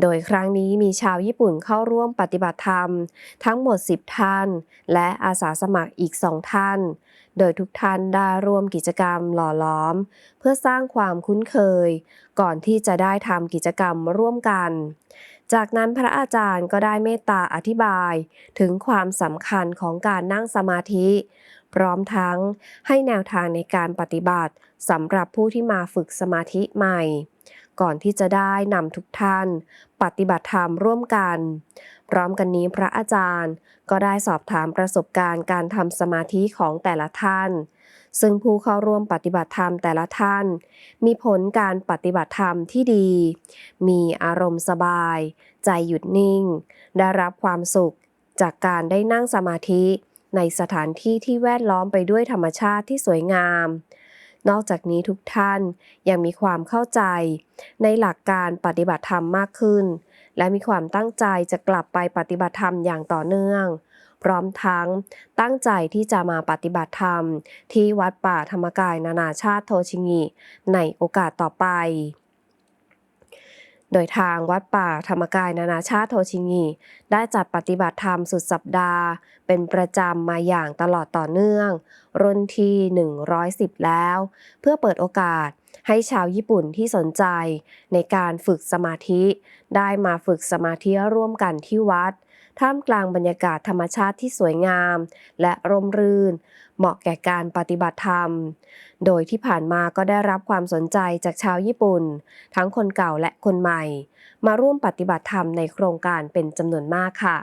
โดยครั้งนี้มีชาวญี่ปุ่นเข้าร่วมปฏิบัติธรรม ทั้งหมด 10 ท่าน และอาสาสมัครอีก 2 ท่าน โดยทุกท่านได้ร่วมกิจกรรมหล่อล้อม เพื่อสร้างความคุ้นเคย ก่อนที่จะได้ทำกิจกรรมร่วมกัน จากนั้นพระอาจารย์ก็ได้เมตตาอธิบาย ถึงความสำคัญของการนั่งสมาธิ พร้อมทั้งให้แนวทางในการปฏิบัติสำหรับผู้ที่มาฝึกสมาธิใหม่ ก่อนที่จะได้นำทุกท่าน ปฏิบัติธรรมร่วมกัน พร้อมกันนี้พระอาจารย์ ก็ได้สอบถามประสบการณ์การทำสมาธิของแต่ละท่าน ซึ่งผู้เข้าร่วมปฏิบัติธรรมแต่ละท่าน มีผลการปฏิบัติธรรมที่ดี มีอารมณ์สบาย ใจหยุดนิ่ง ได้รับความสุขจากการได้นั่งสมาธิในสถานที่ที่แวดล้อมไปด้วยธรรมชาติที่สวยงาม นอกจากนี้ทุกท่านยังมีความเข้าใจ ในหลักการปฏิบัติธรรมมากขึ้น และมีความตั้งใจจะกลับไปปฏิบัติธรรมอย่างต่อเนื่อง พร้อมทั้งตั้งใจที่จะมาปฏิบัติธรรม ที่วัดป่าธรรมกายนานาชาติโทชิงิในโอกาสต่อไป โดยทางวัดป่าธรรมกายนานาชาติโทชิงี ได้จัดปฏิบัติธรรมสุดสัปดาห์ เป็นประจำมาอย่างตลอดต่อเนื่อง รุ่นที่ 110 แล้ว เพื่อเปิดโอกาสให้ชาวญี่ปุ่นที่สนใจในการฝึกสมาธิ ได้มาฝึกสมาธิร่วมกันที่วัด ท่ามกลางบรรยากาศธรรมชาติที่สวยงาม และร่มรื่น เหมาะแก่การปฏิบัติธรรม โดยที่ผ่านมาก็ได้รับความสนใจจากชาวญี่ปุ่น ทั้งคนเก่าและคนใหม่ มาร่วมปฏิบัติธรรมในโครงการเป็นจำนวนมากค่ะ